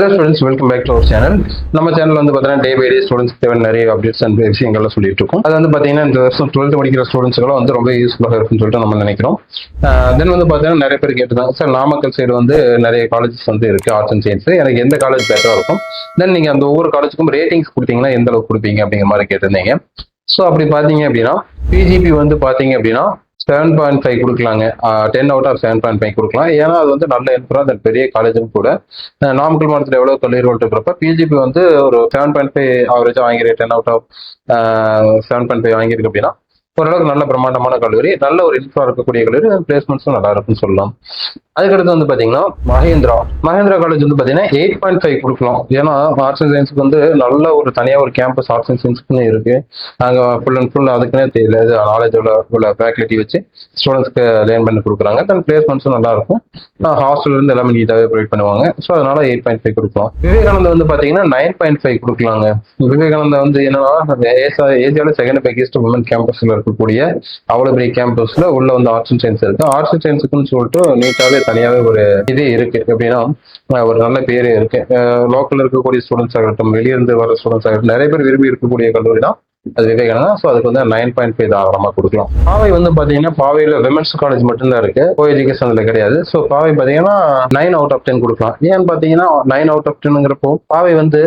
Hello students welcome back to our channel நம்ம channel வந்து பார்த்தீங்கன்னா டே பை டே ஸ்டூடெண்ட்ஸ் தேவையான நிறைய அப்டேட்ஸ் அண்ட் விஷயங்கள்லாம் சொல்லிட்டு இருக்கோம். அது வந்து பார்த்தீங்கன்னா இந்த வருஷம் டுவெல்த் படிக்கிற ஸ்டூடெண்ட்ஸ்க்குலாம் வந்து ரொம்ப யூஸ்ஃபுல்லாக இருக்குன்னு சொல்லிட்டு நம்ம நினைக்கிறோம். தென் வந்து பார்த்தீங்கன்னா நிறைய பேர் கேட்டுருந்தாங்க சார் நாமக்கல் சைடு வந்து நிறைய காலேஜஸ் வந்து இருக்குது ஆர்ட்ஸ் அண்ட் சயின்ஸ் எனக்கு எந்த காலேஜ் பெட்டராக இருக்கும்? தென் நீங்கள் அந்த ஒவ்வொரு காலேஜுக்கும் ரேட்டிங்ஸ் கொடுத்தீங்கன்னா எந்த அளவுக்கு கொடுப்பீங்க அப்படிங்கிற மாதிரி கேட்டிருந்தீங்க. ஸோ அப்படி பார்த்தீங்க அப்படின்னா பிஜிபி வந்து பார்த்தீங்க அப்படின்னா செவன் பாயிண்ட் ஃபைவ் கொடுக்கலாங்க. Ten out of seven point five கொடுக்கலாம். ஏன்னா அது வந்து நல்ல இன்ஃப்ரா அது பெரிய காலேஜும் கூட. நாமக்கல் மாவட்டத்தில் எவ்வளோ கல்லூரிகள் இருக்கிறப்ப பிஜிபி வந்து ஒரு செவன் பாயிண்ட் ஃபைவ் ஆவரேஜாக வாங்கிருக்கு. Ten out of seven point five வாங்கியிருக்கு அப்படின்னா ஓரளவுக்கு நல்ல பிரம்மாண்டமான கல்லூரி நல்ல ஒரு இன்ஃப்ரா இருக்கக்கூடிய கல்லூரி பிளேஸ்மெண்ட்ஸும் நல்லா இருக்குன்னு சொல்லலாம். அதுக்கடுத்து வந்து பார்த்தீங்கன்னா மகேந்திரா. மகேந்திரா காலேஜ் வந்து பார்த்தீங்கன்னா எயிட் பாயிண்ட் ஃபைவ் கொடுக்கலாம். ஏன்னா ஆர்ட்ஸ் அண்ட் சயின்ஸுக்கு வந்து நல்ல ஒரு தனியாக ஒரு கேம்பஸ் ஆர்ட்ஸ் அண்ட் சயின்ஸுக்குன்னு இருக்கு. அங்கே ஃபுல் அண்ட் ஃபுல் அதுக்குன்னே தெரியல. நாலேஜ் உள்ள உள்ள ஃபேக்கல்ட்டி வச்சு ஸ்டூடெண்ட்ஸ்க்கு லேர்ன் பண்ணி கொடுக்குறாங்க. தன் பிளேஸ்மெண்ட்ஸும் நல்லா இருக்கும். ஹாஸ்டல் இருந்து எல்லாமே நீட்டாகவே ப்ரொவைட் பண்ணுவாங்க. ஸோ அதனால எயிட் பாயிண்ட் ஃபைவ் கொடுக்கலாம். விவேகானந்தா வந்து பார்த்தீங்கன்னா நைன் பாயிண்ட் ஃபைவ் கொடுக்கலாங்க. விவேகானந்தா வந்து என்னன்னா ஏசியாவில் செகண்ட் பிக்கெஸ்ட் உமன் கேம்பஸ்ல இருக்கக்கூடிய அவ்வளோ பெரிய கேம்பஸ்ல உள்ள வந்து ஆர்ட்ஸ் அண்ட் சயின்ஸ் இருக்கு. ஆர்ட்ஸ் அண்ட் சயின்ஸுக்குன்னு சொல்லிட்டு நீட்டாகவே தனியாகவே ஒரு இது இருக்கு. எப்படின்னா ஒரு நல்ல பேரே இருக்கு. லோக்கல் இருக்கக்கூடிய ஸ்டூடெண்ட்ஸ் ஆகட்டும் வெளியிருந்து வர ஸ்டூடெண்ட்ஸ் ஆகட்டும் நிறைய பேர் விரும்பி இருக்கக்கூடிய கல்லூரி தான் அது விவேகானந்தா. ஸோ அதுக்கு வந்து நைன் பாயிண்ட் ஃபைவ் தாராளமாக கொடுக்கலாம். பாவை வந்து பார்த்தீங்கன்னா பாவையில் விமன்ஸ் காலேஜ் மட்டும்தான் இருக்கு. கோ எஜுகேஷன்ல கிடையாது. ஸோ பாவை பார்த்தீங்கன்னா நைன் அவுட் ஆஃப் டென் கொடுக்கலாம். ஏன்னு பார்த்தீங்கன்னா நைன் அவுட் ஆஃப் டென்ங்கிறப்போ பாவை வந்து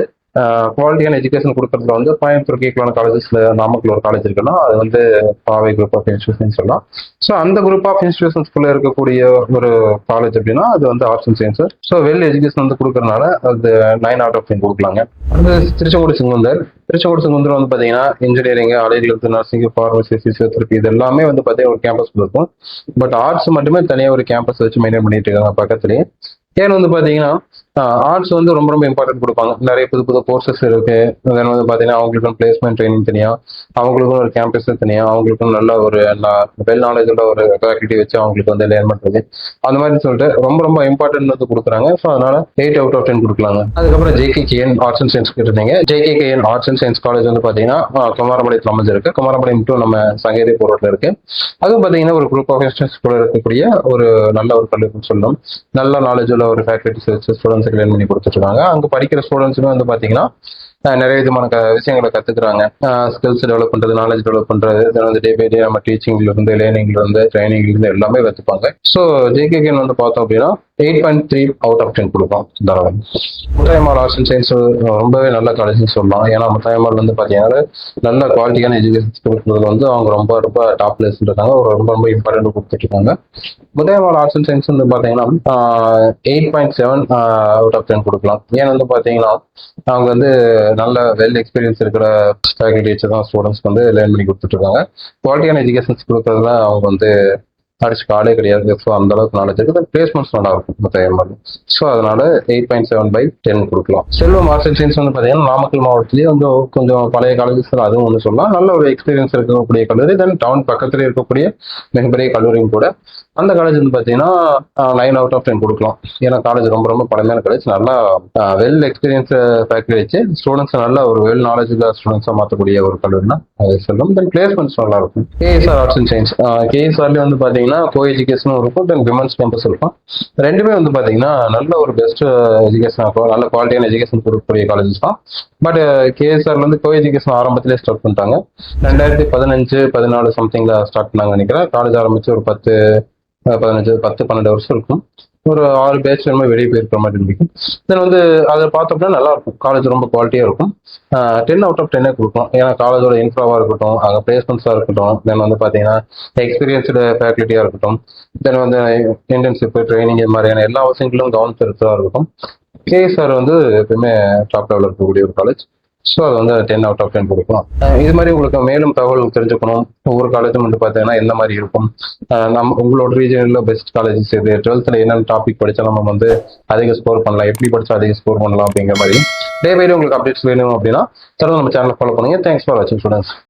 குவாலிட்டியான எஜுகேஷன் கொடுக்கறதுல வந்து கோயம்புத்தூர் கேக்கலான காலேஜஸ்ல நாமக்கல் ஒரு காலேஜ் இருக்குன்னா அது வந்து பாவை குரூப் ஆஃப் இன்ஸ்டியூஷன் சொல்லலாம். ஸோ அந்த குரூப் ஆஃப் இன்ஸ்டியூஷன்ஸ்குள்ள இருக்கக்கூடிய ஒரு காலேஜ் அப்படின்னா அது வந்து arts and science so well education வந்து கொடுக்கறதுனால அது நைன் அவுட் ஆஃப் டென் கொடுக்கலாங்க. அது திருச்செங்கோடு சிங்குந்தர். திருச்செங்கோடு சிங்குந்தர் வந்து பார்த்தீங்கன்னா இன்ஜினியரிங் அலையிலிருந்து நர்சிங் ஃபார்மசி பிசியோதெரபி இது எல்லாமே வந்து பார்த்தீங்கன்னா ஒரு கேம்பஸ் இருக்கும். பட் ஆர்ட்ஸ் மட்டுமே தனியாக ஒரு கேம்பஸ் வச்சு மெயின்டைன் பண்ணிட்டு இருக்காங்க பக்கத்துலேயே. ஏன்னு வந்து பார்த்தீங்கன்னா ஆர்ட்ஸ் வந்து ரொம்ப ரொம்ப இம்பார்ட்டன்ட் கொடுப்பாங்க. நிறைய புது புது கோர்சஸ் இருக்கு. தென் வந்து பார்த்தீங்கன்னா அவங்களுக்கும் பிளேஸ்மெண்ட் ட்ரைனிங் தனியாக அவங்களுக்கும் ஒரு கேம்பஸ் தனியாக அவங்களுக்கும் நல்ல ஒரு வெல் நாலேஜோட ஒரு ஃபேக்கல்ட்டி வச்சு அவங்களுக்கு வந்து லேர்ன் பண்ணுறது அந்த மாதிரி சொல்லிட்டு ரொம்ப ரொம்ப இம்பார்ட்டன்ட் வந்து கொடுக்குறாங்க. ஸோ அதனால எயிட் அவுட் ஆஃப் டென் கொடுக்கலாங்க. அதுக்கப்புறம் J K K N arts and science இருந்தீங்க J K K N arts and science college வந்து பார்த்தீங்கன்னா குமாரபாளையத்தில் அமைஞ்சிருக்கு குமாரபாளையம் டூ நம்ம சங்கேரி போரோட்டில் இருக்கு. அதுவும் பார்த்தீங்கன்னா ஒரு குரூப் ஆஃப் இன்ஸ்டன்ஸ் கூட இருக்கக்கூடிய ஒரு நல்ல ஒரு கல்லூரின்னு சொல்லணும் நல்ல நாலேஜ் உள்ள ஒரு ஃபேக்கல்ட்டிஸ் வச்சு ஸ்டூடெண்ட்ஸுக்கு லேர்ன் பண்ணி கொடுத்துட்ருக்காங்க. அங்கே படிக்கிற ஸ்டூடெண்ட்ஸுமே வந்து பார்த்தீங்கன்னா நிறைய விதமான க விஷயங்களை கற்றுக்குறாங்க ஸ்கில்ஸ் டெவலப் பண்ணுறது நாலேஜ் டெவலப் பண்ணுறது தென் வந்து டே பை டே நம்ம டீச்சிங்ல இருந்து ட்ரைனிங்லேருந்து இருந்து ட்ரைனிங்ல இருந்து எல்லாமே கற்றுப்பாங்க ஸோ ஜேகேகேன் வந்து பார்த்தோம் அப்படின்னா eight point three out of ten கொடுப்போம் தாராளம் முத்தாயமார் ஆர்ட்ஸ் அண்ட் சயின்ஸ் ரொம்பவே நல்ல காலேஜ்னு சொல்லலாம் ஏன்னா முத்தாயம்மாள் வந்து பார்த்தீங்கன்னா நல்ல குவாலிட்டியான எஜுகேஷன் கொடுக்குறதுல வந்து அவங்க ரொம்ப ரொம்ப டாப் பிளேஸ் இருக்காங்க. ஒரு ரொம்ப ரொம்ப இம்பார்ட்டன்ட் கொடுத்துட்டு இருக்காங்க. ஆர்ட்ஸ் அண்ட் சயின்ஸ் வந்து பார்த்தீங்கன்னா eight point seven out of ten கொடுக்கலாம். ஏன் வந்து பார்த்தீங்கன்னா அவங்க வந்து நல்ல வெல் எக்ஸ்பீரியன்ஸ் இருக்கிற ஃபேக்கல்டி தான் ஸ்டூடெண்ட்ஸ்க்கு வந்து லேர்ன் பண்ணி கொடுத்துட்டு இருக்காங்க. குவாலிட்டியான எஜுகேஷன்ஸ் கொடுக்குறதுல அவங்க வந்து அடிச்சு காலே கிடையாது. ஸோ அந்த அளவுக்கு நாலேஜ் இருக்குது பிளேஸ்மெண்ட்ஸ் நல்லா இருக்கும் மொத்தம் ஸோ அதனால eight point seven by ten கொடுக்கலாம். செல்வம் ஆர்ட்ஸ் அண்ட் சயின்ஸ் வந்து பார்த்தீங்கன்னா நாமக்கல் மாவட்டத்திலேயே வந்து கொஞ்சம் பழைய காலேஜஸ் அதுவும் ஒன்று சொல்லலாம். நல்ல ஒரு எக்ஸ்பீரியன்ஸ் இருக்கக்கூடிய கல்லூரி. தென் டவுன் பக்கத்துலேயே இருக்கக்கூடிய மிகப்பெரிய கல்லூரியும் கூட அந்த காலேஜ் வந்து பார்த்தீங்கன்னா நைன் அவுட் ஆஃப் டென் கொடுக்கலாம். ஏன்னா காலேஜ் ரொம்ப ரொம்ப பழமையான காலேஜ் நல்லா வெல் எக்ஸ்பீரியன்ஸ் ஃபேக்டரி வச்சு ஸ்டூடெண்ட்ஸ் நல்லா ஒரு வெல் நாலேஜ் ஸ்டூடெண்ட்ஸாக மாற்றக்கூடிய ஒரு கல்லூரினா அது சொல்லும். தென் பிளேஸ்மெண்ட்ஸ் நல்லா இருக்கும். K S R arts and science கேஎஸ்ஆர்லேயே வந்து பார்த்தீங்கன்னா கோ எஜுகேஷனும் இருக்கும். தென் விமன்ஸ் கேம்பஸ் இருக்கும். ரெண்டுமே வந்து பார்த்தீங்கன்னா நல்ல ஒரு பெஸ்ட் எஜுகேஷன் இருக்கும். நல்ல குவாலிட்டியான எஜுகேஷன் கொடுக்கக்கூடிய காலேஜஸ் தான். பட் கேஎஸ்ஆர்ல வந்து கோ எஜுகேஷன் ஆரம்பத்திலே ஸ்டார்ட் பண்ணிட்டாங்க. ரெண்டாயிரத்தி பதினஞ்சு பதினாலு சம்திங்ல ஸ்டார்ட் பண்ணாங்க நினைக்கிறேன். காலேஜ் ஆரம்பிச்சு ஒரு பத்து பதினஞ்சு பத்து பன்னெண்டு வருஷம் இருக்கும். ஒரு ஆறு பேட்ச் நம்ம வெளியே போயிருக்கிற மாதிரி இருக்கும் தென் வந்து அதை பார்த்தோம்னா நல்லா இருக்கும். காலேஜ் ரொம்ப குவாலிட்டியாக இருக்கும். டென் அவுட் ஆஃப் டென்னே கொடுக்கும். ஏன்னா காலேஜோட இன்ஃப்ராவாக இருக்கட்டும் அங்கே பிளேஸ்மெண்ட்ஸாக இருக்கட்டும் தென் வந்து பார்த்தீங்கன்னா எக்ஸ்பீரியன்ஸ்டு ஃபேக்கல்ட்டியாக இருக்கட்டும் தென் வந்து இன்டர்ன்ஷிப் ட்ரைனிங் இது மாதிரியான எல்லா விஷயங்களும் கவனம் செலுத்ததாக இருக்கட்டும். கேஎஸ்ஆர் வந்து எப்பயுமே டாப் லெவலில் இருக்கக்கூடிய ஒரு காலேஜ் ஸோ அது வந்து டென் அவுட் ஆஃப் டென் கொடுக்கலாம் இது மாதிரி உங்களுக்கு மேலும் தகவல் தெரிஞ்சுக்கணும். ஒவ்வொரு காலேஜும் வந்து பார்த்தீங்கன்னா எந்த மாதிரி இருக்கும்? நம்ம உங்களோட ரீஜனில் பெஸ்ட் காலேஜஸ் எது? டுவெல்த்தில் என்னென்ன டாபிக் படித்தா நம்ம வந்து அதிக ஸ்கோர் பண்ணலாம்? எப்படி படித்தா அதிக ஸ்கோர் பண்ணலாம்? அப்படிங்கிற மாதிரி. டே பை டே உங்களுக்கு அப்டேட்ஸ் வேணும் அப்படின்னா தொடர்ந்து நம்ம சேனலை ஃபாலோ பண்ணுங்க. தேங்க்ஸ் ஃபார் வாட்சிங் ஸ்டூடெண்ட்ஸ்